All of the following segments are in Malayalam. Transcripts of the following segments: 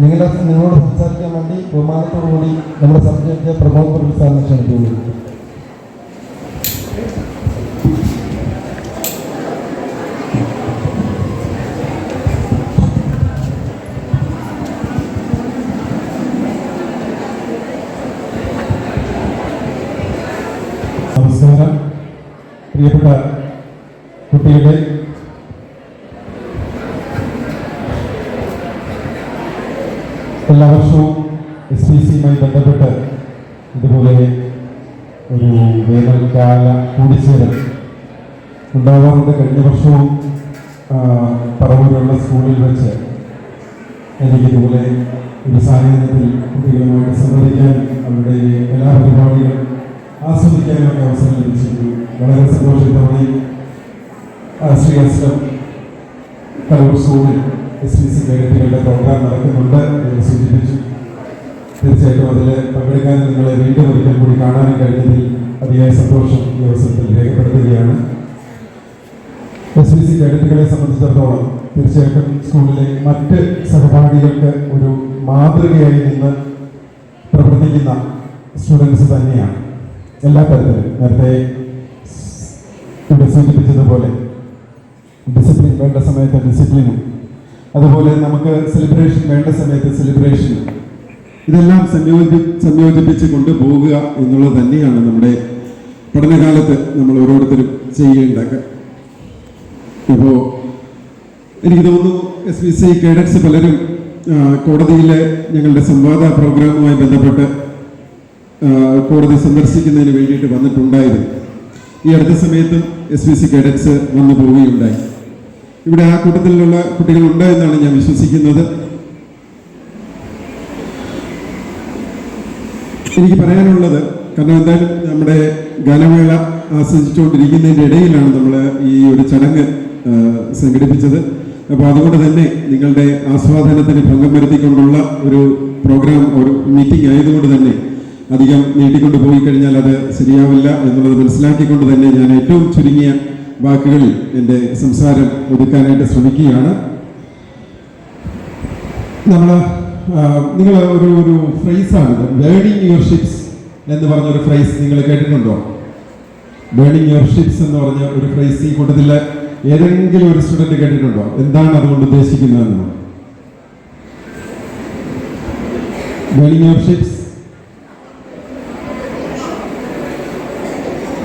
നിങ്ങളുടെ നിങ്ങളോട് സംസാരിക്കാൻ വേണ്ടി ബഹുമാനത്തോടു കൂടി നമ്മുടെ സബ്ജക്റ്റ് പ്രമോദ് പ്രഭു സാറിനെ ക്ഷണിക്കുന്നു നമസ്കാരം പ്രിയപ്പെട്ട കുട്ടികളെ എല്ലാ വർഷവും എസ് പി സിയുമായി ബന്ധപ്പെട്ട് ഇതുപോലെ ഒരു വേനൽക്കാല കൂടിച്ചേരൽ ഉണ്ടാകാറുണ്ട് കഴിഞ്ഞ വർഷവും പറവൂരുള്ള സ്കൂളിൽ വെച്ച് എനിക്ക് ഇതുപോലെ ഒരു സാന്നിധ്യത്തിൽ കുട്ടികളുമായിട്ട് സംവദിക്കാൻ അവരുടെ എല്ലാ പരിപാടികളും ആസ്വദിക്കാനൊക്കെ അവസരം ലഭിച്ചിരുന്നു. വളരെ സന്തോഷത്തോടെ ശ്രീ അസ്ലം കലൂർ സ്കൂളിൽ എസ് പി സി പ്രോഗ്രാം നടക്കുന്നുണ്ട് എന്ന് സൂചിപ്പിച്ചു. തീർച്ചയായിട്ടും അതിൽ പങ്കെടുക്കാൻ നിങ്ങളെ വീണ്ടും ഒരിക്കൽ കൂടി കാണാനും കഴിഞ്ഞതിൽ അതിയായ സന്തോഷം ഈ അവസരത്തിൽ രേഖപ്പെടുത്തുകയാണ്. എസ് പി സി കേഡറ്റുകളെ സംബന്ധിച്ചിടത്തോളം തീർച്ചയായിട്ടും സ്കൂളിലെ മറ്റ് സഹപാഠികൾക്ക് ഒരു മാതൃകയായി നിന്ന് പ്രവർത്തിക്കുന്ന സ്റ്റുഡൻസ് തന്നെയാണ്. എല്ലാ തരത്തിലും നേരത്തെ ഇവിടെ സൂചിപ്പിച്ചതുപോലെ ഡിസിപ്ലിൻ വേണ്ട സമയത്ത് ഡിസിപ്ലിനും അതുപോലെ നമുക്ക് സെലിബ്രേഷൻ വേണ്ട സമയത്ത് സെലിബ്രേഷൻ ഇതെല്ലാം സംയോജി സംയോജിപ്പിച്ച് കൊണ്ടുപോകുക എന്നുള്ളത് തന്നെയാണ് നമ്മുടെ പഠനകാലത്ത് നമ്മൾ ഓരോരുത്തരും ചെയ്യേണ്ട ഇപ്പോൾ എനിക്ക് തോന്നുന്നു എസ് ബി സി കേഡറ്റ്സ് പലരും കോടതിയിലെ ഞങ്ങളുടെ സംവാദ പ്രോഗ്രാമുമായി ബന്ധപ്പെട്ട് കോടതി സന്ദർശിക്കുന്നതിന് വേണ്ടിയിട്ട് വന്നിട്ടുണ്ടായിരുന്നു. ഈ അടുത്ത സമയത്തും എസ് ബി സി കേഡറ്റ്സ് വന്നു പോവുകയുണ്ടായി. ഇവിടെ ആ കൂട്ടത്തിലുള്ള കുട്ടികളുണ്ട് എന്നാണ് ഞാൻ വിശ്വസിക്കുന്നത്. എനിക്ക് പറയാനുള്ളത് കാരണം എന്തായാലും നമ്മുടെ ഗാനമേള ആസ്വദിച്ചുകൊണ്ടിരിക്കുന്നതിന്റെ ഇടയിലാണ് നമ്മൾ ഈ ഒരു ചടങ്ങ് സംഘടിപ്പിച്ചത്. അപ്പോൾ അതുകൊണ്ട് തന്നെ നിങ്ങളുടെ ആസ്വാദനത്തിന് ഭംഗം വരുത്തിക്കൊണ്ടുള്ള ഒരു പ്രോഗ്രാം ഒരു മീറ്റിംഗ് ആയതുകൊണ്ട് തന്നെ അധികം നീട്ടിക്കൊണ്ട് പോയി കഴിഞ്ഞാൽ അത് ശരിയാവില്ല എന്നുള്ളത് മനസ്സിലാക്കിക്കൊണ്ട് തന്നെ ഞാൻ ഏറ്റവും ചുരുങ്ങിയ വാക്കുകളിൽ എന്റെ സംസാരം ഒതുക്കാനായിട്ട് ശ്രമിക്കുകയാണ്. നമ്മൾ നിങ്ങൾ ഒരു ഒരു ഫ്രൈസാണിത് ബേണിങ് യുവർ ഷിപ്സ് എന്ന് പറഞ്ഞ ഒരു ഫ്രൈസ് നിങ്ങൾ കേട്ടിട്ടുണ്ടോ? ബേണിങ് യുവർ ഷിപ്സ് എന്ന് പറഞ്ഞ ഒരു ഫ്രൈസ് ഈ കൂട്ടത്തിൽ ഏതെങ്കിലും ഒരു സ്റ്റുഡന്റ് കേട്ടിട്ടുണ്ടോ? എന്താണ് അതുകൊണ്ട് ഉദ്ദേശിക്കുന്നതെന്ന്? ബേണിങ് യുവർ ഷിപ്സ്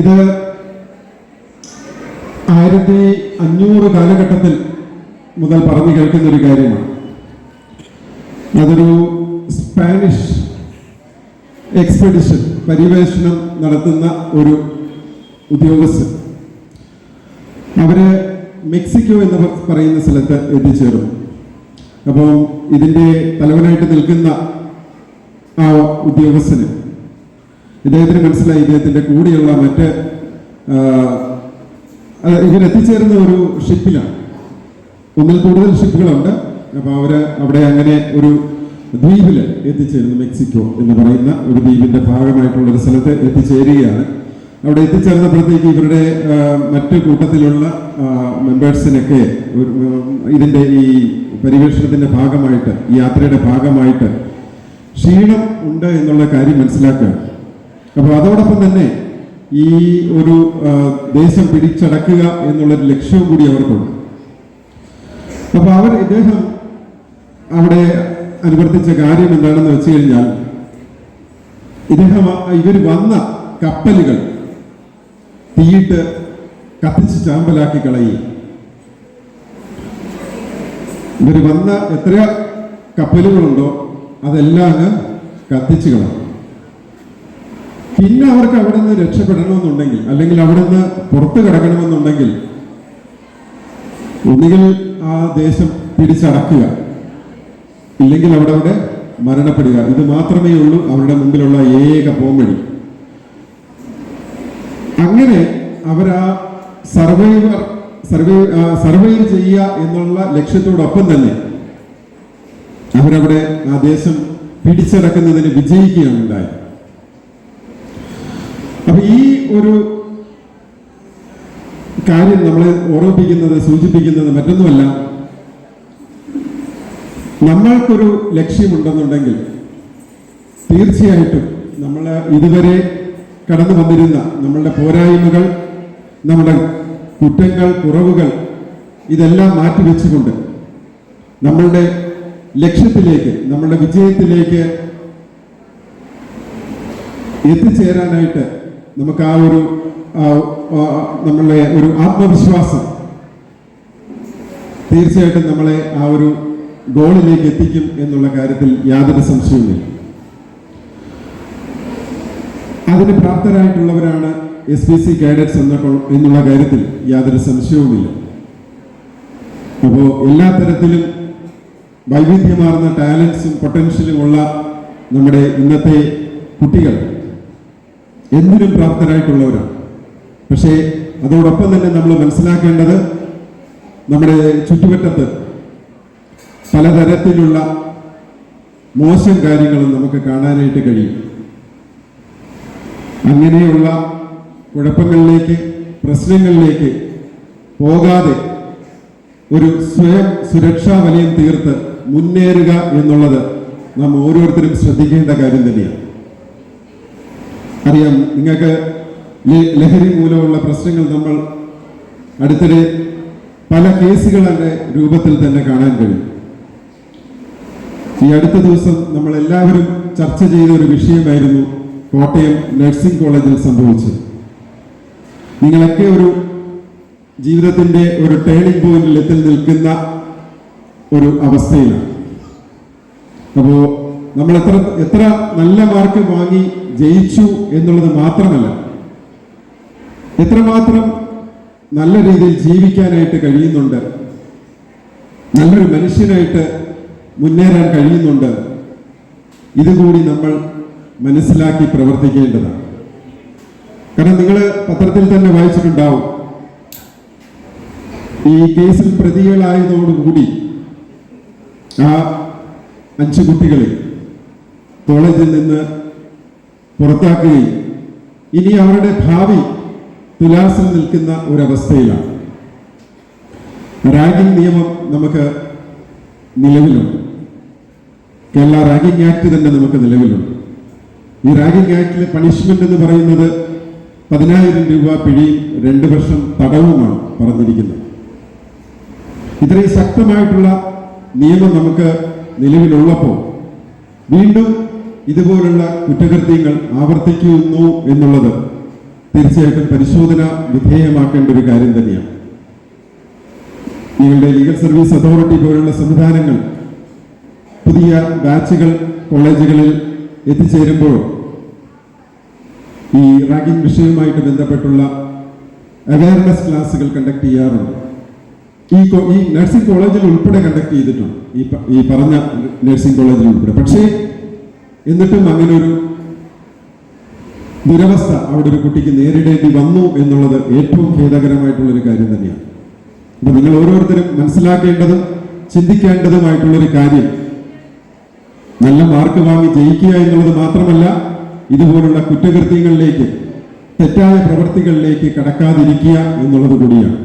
ഇത് ആയിരത്തി അഞ്ഞൂറ് കാലഘട്ടത്തിൽ മുതൽ പറഞ്ഞു കേൾക്കുന്ന ഒരു കാര്യമാണ്. അതൊരു സ്പാനിഷ് എക്സ്പെഡിഷൻ പര്യവേഷണം നടത്തുന്ന ഒരു ഉദ്യോഗസ്ഥൻ. അവർ മെക്സിക്കോ എന്ന് പറയുന്ന സ്ഥലത്ത് എത്തിച്ചേർന്നു. അപ്പം ഇതിന്റെ തലവനായിട്ട് നിൽക്കുന്ന ആ ഉദ്യോഗസ്ഥന് ഇദ്ദേഹത്തിന് മനസ്സിലായി ഇദ്ദേഹത്തിന്റെ കൂടെയുള്ള മറ്റ് ഇവരെത്തിച്ചേരുന്ന ഒരു ഷിപ്പിലാണ്. ഒന്നിൽ കൂടുതൽ ഷിപ്പുകളുണ്ട്. അപ്പോൾ അവർ അവിടെ അങ്ങനെ ഒരു ദ്വീപിൽ എത്തിച്ചേരുന്നു മെക്സിക്കോ എന്ന് പറയുന്ന ഒരു ദ്വീപിന്റെ ഭാഗമായിട്ടുള്ള ഒരു സ്ഥലത്ത് എത്തിച്ചേരുകയാണ്. അവിടെ എത്തിച്ചേർന്നപ്പോഴത്തേക്ക് ഇവരുടെ മറ്റു കൂട്ടത്തിലുള്ള മെമ്പേഴ്സിനൊക്കെ ഇതിന്റെ ഈ പരിവേഷണത്തിന്റെ ഭാഗമായിട്ട് ഈ യാത്രയുടെ ഭാഗമായിട്ട് ക്ഷീണം ഉണ്ട് എന്നുള്ള കാര്യം മനസ്സിലാക്കുക അപ്പോൾ അതോടൊപ്പം തന്നെ ഈ ഒരു ദേശം പിടിച്ചടക്കുക എന്നുള്ളൊരു ലക്ഷ്യവും കൂടി അവർക്കുണ്ട്. അപ്പൊ അവർ ഇദ്ദേഹം അവിടെ അനുവർത്തിച്ച കാര്യം എന്താണെന്ന് വെച്ച് കഴിഞ്ഞാൽ ഇദ്ദേഹം ഇവർ വന്ന കപ്പലുകൾ തീയിട്ട് കത്തിച്ച് ചാമ്പലാക്കി കളയി. ഇവർ വന്ന എത്ര കപ്പലുകളുണ്ടോ അതെല്ലാം കത്തിച്ചു കളഞ്ഞു പിന്നെ അവർക്ക് അവിടെ നിന്ന് രക്ഷപ്പെടണമെന്നുണ്ടെങ്കിൽ അല്ലെങ്കിൽ അവിടെ നിന്ന് പുറത്തു കിടക്കണമെന്നുണ്ടെങ്കിൽ ഒന്നുകിൽ ആ ദേശം പിടിച്ചടക്കുക. ഇല്ലെങ്കിൽ അവിടെ അവിടെ മരണപ്പെടുക. ഇത് മാത്രമേ ഉള്ളൂ അവരുടെ മുമ്പിലുള്ള ഏക പോംവഴി. അങ്ങനെ അവരാ സർവൈവർ സർവൈ സർവൈവ് ചെയ്യുക എന്നുള്ള ലക്ഷ്യത്തോടൊപ്പം തന്നെ അവരവിടെ ആ ദേശം പിടിച്ചടക്കുന്നതിന് വിജയിക്കുകയാണ് ഉണ്ടായത്. അപ്പൊ ഈ ഒരു കാര്യം നമ്മളെ ഓർമ്മിപ്പിക്കുന്നത് സൂചിപ്പിക്കുന്നത് മറ്റൊന്നുമല്ല. നമ്മൾക്കൊരു ലക്ഷ്യമുണ്ടെന്നുണ്ടെങ്കിൽ തീർച്ചയായിട്ടും നമ്മൾ ഇതുവരെ കടന്നു വന്നിരുന്ന നമ്മളുടെ പോരായ്മകൾ നമ്മുടെ കുറ്റങ്ങൾ കുറവുകൾ ഇതെല്ലാം മാറ്റിവെച്ചുകൊണ്ട് നമ്മളുടെ ലക്ഷ്യത്തിലേക്ക് നമ്മളുടെ വിജയത്തിലേക്ക് എത്തിച്ചേരാനായിട്ട് നമുക്ക് ആ ഒരു നമ്മളുടെ ഒരു ആത്മവിശ്വാസം തീർച്ചയായിട്ടും നമ്മളെ ആ ഒരു ഗോളിലേക്ക് എത്തിക്കും എന്നുള്ള കാര്യത്തിൽ യാതൊരു സംശയവുമില്ല. അതിന് പ്രാപ്തരായിട്ടുള്ളവരാണ് എസ് പി സി കാഡറ്റ്സ് എന്ന എന്നുള്ള കാര്യത്തിൽ യാതൊരു സംശയവുമില്ല. അപ്പോൾ എല്ലാ തരത്തിലും വൈവിധ്യമാർന്ന ടാലൻസും പൊട്ടൻഷ്യലും ഉള്ള നമ്മുടെ ഇന്നത്തെ കുട്ടികൾ എന്തിനും പ്രാപ്തരായിട്ടുള്ളവരാണ്. പക്ഷേ അതോടൊപ്പം തന്നെ നമ്മൾ മനസ്സിലാക്കേണ്ടത് നമ്മുടെ ചുറ്റുവട്ടത്ത് പലതരത്തിലുള്ള മോശം കാര്യങ്ങളും നമുക്ക് കാണാനായിട്ട് കഴിയും. അങ്ങനെയുള്ള കുഴപ്പങ്ങളിലേക്ക് പ്രശ്നങ്ങളിലേക്ക് പോകാതെ ഒരു സ്വയം സുരക്ഷാ വലയം തീർത്ത് മുന്നേറുക എന്നുള്ളത് നാം ഓരോരുത്തരും ശ്രദ്ധിക്കേണ്ട കാര്യം തന്നെയാണ്. അറിയാം. നിങ്ങൾക്ക് ഈ ലഹരി മൂലമുള്ള പ്രശ്നങ്ങൾ നമ്മൾ അടുത്തിടെ പല കേസുകളുടെ രൂപത്തിൽ തന്നെ കാണാൻ കഴിയും. ഈ അടുത്ത ദിവസം നമ്മൾ എല്ലാവരും ചർച്ച ചെയ്ത ഒരു വിഷയമായിരുന്നു കോട്ടയം നഴ്സിംഗ് കോളേജിൽ സംഭവിച്ചത്. നിങ്ങളൊക്കെ ഒരു ജീവിതത്തിന്റെ ഒരു ടേണിംഗ് പോയിന്റിൽ എത്തി നിൽക്കുന്ന ഒരു അവസ്ഥയിലാണ്. അപ്പോ നമ്മൾ എത്ര എത്ര നല്ല മാർക്ക് വാങ്ങി ജയിച്ചു എന്നുള്ളത് മാത്രമല്ല എത്രമാത്രം നല്ല രീതിയിൽ ജീവിക്കാനായിട്ട് കഴിയുന്നുണ്ട് നല്ലൊരു മനുഷ്യനായിട്ട് മുന്നേറാൻ കഴിയുന്നുണ്ട് ഇതുകൂടി നമ്മൾ മനസ്സിലാക്കി പ്രവർത്തിക്കേണ്ടതാണ്. കാരണം നിങ്ങൾ പത്രത്തിൽ തന്നെ വായിച്ചിട്ടുണ്ടാവും ഈ കേസിൽ പ്രതികളായതോടുകൂടി ആ അഞ്ചു കുട്ടികളെ കോളേജിൽ നിന്ന് പുറത്താക്കുകയും ഇനി അവരുടെ ഭാവി തുലാസിൽ നിൽക്കുന്ന ഒരവസ്ഥയിലാണ്. റാഗിംഗ് നിയമം നമുക്ക് നിലവിലുണ്ട്. കേരള റാഗിംഗ് ആക്ട് തന്നെ നമുക്ക് നിലവിലുണ്ട്. ഈ റാഗിംഗ് ആക്ടിലെ പണിഷ്മെന്റ് എന്ന് പറയുന്നത് പതിനായിരം രൂപ പിഴയും രണ്ട് വർഷം തടവുമാണ് പറഞ്ഞിരിക്കുന്നത്. ഇത്രയും ശക്തമായിട്ടുള്ള നിയമം നമുക്ക് നിലവിലുള്ളപ്പോൾ വീണ്ടും ഇതുപോലുള്ള കുറ്റകൃത്യങ്ങൾ ആവർത്തിക്കുന്നു എന്നുള്ളത് തീർച്ചയായിട്ടും പരിശോധന വിധേയമാക്കേണ്ട ഒരു കാര്യം തന്നെയാണ്. നിങ്ങളുടെ ലീഗൽ സർവീസ് അതോറിറ്റി പോലുള്ള സംവിധാനങ്ങൾ പുതിയ ബാച്ചുകൾ കോളേജുകളിൽ എത്തിച്ചേരുമ്പോൾ ഈ റാഗിംഗ് വിഷയവുമായിട്ട് ബന്ധപ്പെട്ടുള്ള അവയർനെസ് ക്ലാസ്സുകൾ കണ്ടക്ട് ചെയ്യാറുണ്ട്. ഈ ഈ നഴ്സിംഗ് കോളേജിൽ ഉൾപ്പെടെ കണ്ടക്ട് ചെയ്തിട്ടുണ്ട്. ഈ പറഞ്ഞ നഴ്സിംഗ് കോളേജിൽ ഉൾപ്പെടെ. പക്ഷേ എന്നിട്ടും അങ്ങനെ ഒരു ദുരവസ്ഥ അവിടെ ഒരു കുട്ടിക്ക് നേരിടേണ്ടി വന്നു എന്നുള്ളത് ഏറ്റവും ഖേദകരമായിട്ടുള്ള ഒരു കാര്യം തന്നെയാണ്. അപ്പൊ നിങ്ങൾ ഓരോരുത്തരും മനസ്സിലാക്കേണ്ടതും ചിന്തിക്കേണ്ടതുമായിട്ടുള്ളൊരു കാര്യം. നല്ല മാർക്ക് വാങ്ങി ജയിക്കുക എന്നുള്ളത് മാത്രമല്ല ഇതുപോലുള്ള കുറ്റകൃത്യങ്ങളിലേക്ക് തെറ്റായ പ്രവൃത്തികളിലേക്ക് കടക്കാതിരിക്കുക എന്നുള്ളത് കൂടിയാണ്.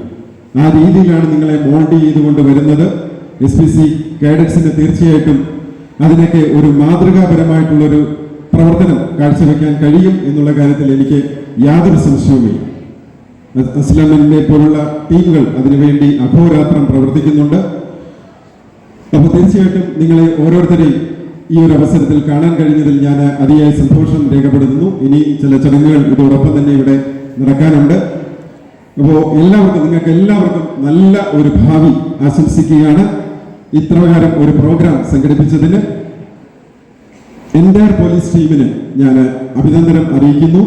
ആ രീതിയിലാണ് നിങ്ങളെ മോൾഡ് ചെയ്തുകൊണ്ട് വരുന്നത്. എസ് പി സി കേഡറ്റ്സിന് തീർച്ചയായിട്ടും അതിനൊക്കെ ഒരു മാതൃകാപരമായിട്ടുള്ളൊരു പ്രവർത്തനം കാഴ്ചവെക്കാൻ കഴിയും എന്നുള്ള കാര്യത്തിൽ എനിക്ക് യാതൊരു സംശയവുമില്ല. അസ്ലാമിനെ പോലുള്ള ടീമുകൾ അതിനുവേണ്ടി അഹോരാത്രം പ്രവർത്തിക്കുന്നുണ്ട്. അപ്പോൾ തീർച്ചയായിട്ടും നിങ്ങളെ ഓരോരുത്തരെയും ഈ ഒരു അവസരത്തിൽ കാണാൻ കഴിഞ്ഞതിൽ ഞാൻ അതിയായ സന്തോഷം രേഖപ്പെടുത്തുന്നു. ഇനി ചില ചടങ്ങുകൾ ഇതോടൊപ്പം തന്നെ ഇവിടെ നടക്കാനുണ്ട്. അപ്പോൾ എല്ലാവർക്കും നിങ്ങൾക്ക് എല്ലാവർക്കും നല്ല ഒരു ഭാവി ആശംസിക്കുകയാണ്. ഇത്രകാരം ഒരു പ്രോഗ്രാം സംഘടിപ്പിച്ചതിന് എന്റെ പോലീസ് ടീമിന് ഞാൻ അഭിനന്ദനം അറിയിക്കുന്നു.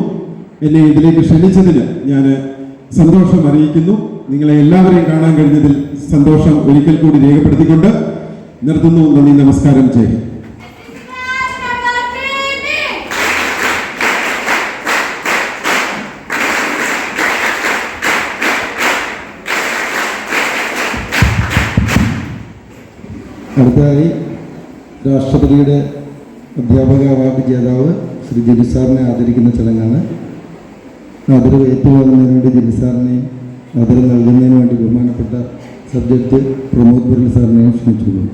എന്നെ ഇതിലേക്ക് ക്ഷണിച്ചതിന് ഞാൻ സന്തോഷം അറിയിക്കുന്നു. നിങ്ങളെ എല്ലാവരെയും കാണാൻ കഴിഞ്ഞതിൽ സന്തോഷം ഒരിക്കൽ കൂടി രേഖപ്പെടുത്തിക്കൊണ്ട് നിർത്തുന്നു. നന്ദി നമസ്കാരം. ചെയ്യും അടുത്തതായി രാഷ്ട്രപതിയുടെ അധ്യാപക അവാർഡ് ജേതാവ് ശ്രീ ജെബിസാറിനെ ആദരിക്കുന്ന ചടങ്ങാണ് ആദരവ് ഏറ്റുവാങ്ങുന്നതിന് വേണ്ടി ജെബിസാറിനെയും ആദരവ് നൽകുന്നതിന് വേണ്ടി ബഹുമാനപ്പെട്ട സബ്ജക്റ്റ് പ്രമോദ് പുരൽ സാറിനെയും ക്ഷണിച്ചിരുന്നു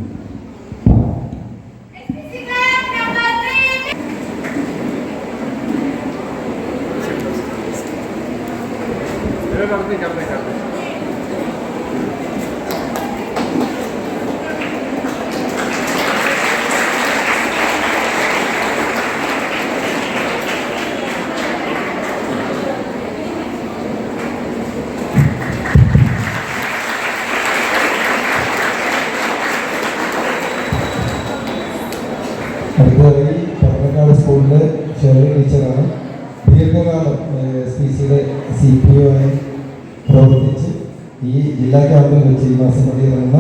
Gracias. അടുത്തതായി പറമ്പക്കാട് സ്കൂളിലെ ഷെറി ടീച്ചറാണ്. ദീർഘകാലം എസ് പി സിയുടെ സി പി ഒ ആയി പ്രവർത്തിച്ച് ഈ ജില്ലാ ക്യാമ്പിൽ വെച്ച് ഈ മാസം മതി നടന്ന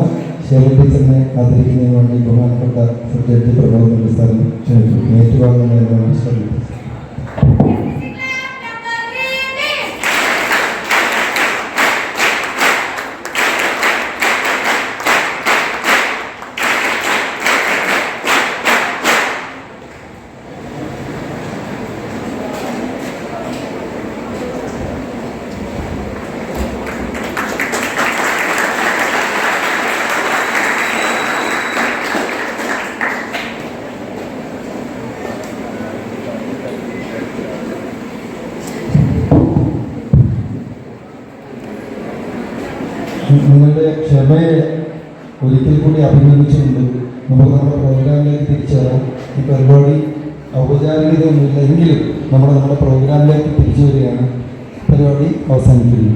ഷെറി ടീച്ചറിനെ ആദരിക്കുന്നതിന് വേണ്ടി ബഹുമാനപ്പെട്ട സെക്രട്ടറി പ്രബോധന സ്ഥലം ക്ഷണിച്ചു. ഏറ്റുവാങ്ങുന്നതിനാണ് ഷെറി ടീച്ചർ നിങ്ങളുടെ ക്ഷമയെ ഒരിക്കൽ കൂടി അഭിനന്ദിച്ചുകൊണ്ട് നമുക്ക് നമ്മുടെ പ്രോഗ്രാമിലേക്ക് തിരിച്ചു ഈ പരിപാടി ഔപചാരികതയൊന്നുമില്ല. എങ്കിലും നമ്മൾ നമ്മുടെ പ്രോഗ്രാമിലേക്ക് തിരിച്ചു വരികയാണ് പരിപാടി അവസാനിപ്പിക്കുന്നു